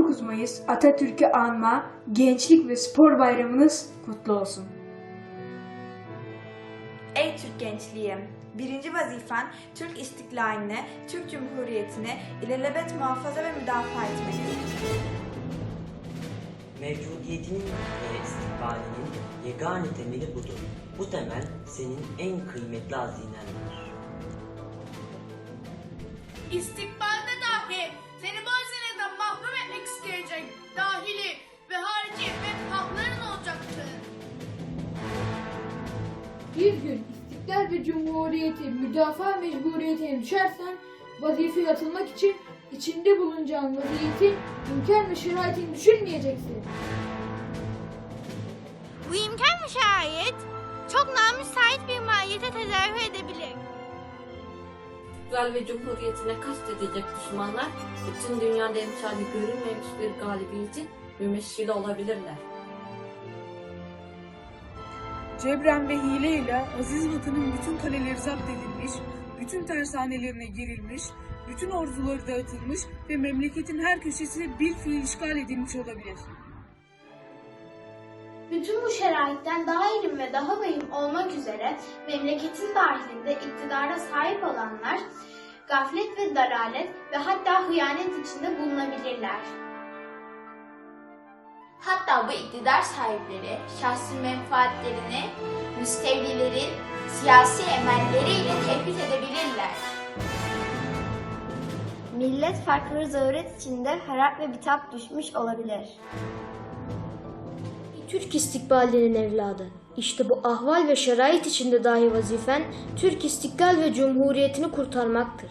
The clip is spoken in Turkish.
19 Mayıs Atatürk'ü anma Gençlik ve Spor Bayramınız kutlu olsun. Ey Türk gençliği! Birinci vazifen Türk istiklaline, Türk Cumhuriyeti'ni ilelebet muhafaza ve müdafaa etmektir. Mevcudiyetinin ve istikbalinin yegane temeli budur. Bu temel senin en kıymetli hazinendir. İstikbalde Bir gün istiklal ve cumhuriyeti müdafaa mecburiyetine düşersen vazifeye atılmak için içinde bulunacağın vaziyetin imkan ve şeraitini düşünmeyeceksin. Bu imkan ve şayet çok namüsait bir mahiyete tezahür edebilir. İstiklal ve Cumhuriyetine kastedecek düşmanlar bütün dünyada emsali görülmemiş bir galibiyetin mümessili olabilirler. Cebren ve hileyle aziz vatanın bütün kaleleri zapt edilmiş, bütün tersanelerine girilmiş, bütün orduları dağıtılmış ve memleketin her köşesi bir fiil işgal edilmiş olabilir. Bütün bu şeraitten daha ilim ve daha vahim olmak üzere memleketin dahilinde iktidara sahip olanlar gaflet ve dalalet ve hatta hıyanet içinde bulunabilirler. Hatta bu iktidar sahipleri şahsi menfaatlerini müstevlilerin siyasi emelleriyle tespit edebilirler. Millet farklı zaruret içinde harap ve bitap düşmüş olabilir. Türk istikbalinin evladı. İşte bu ahval ve şerait içinde dahi vazifen Türk istiklal ve cumhuriyetini kurtarmaktır.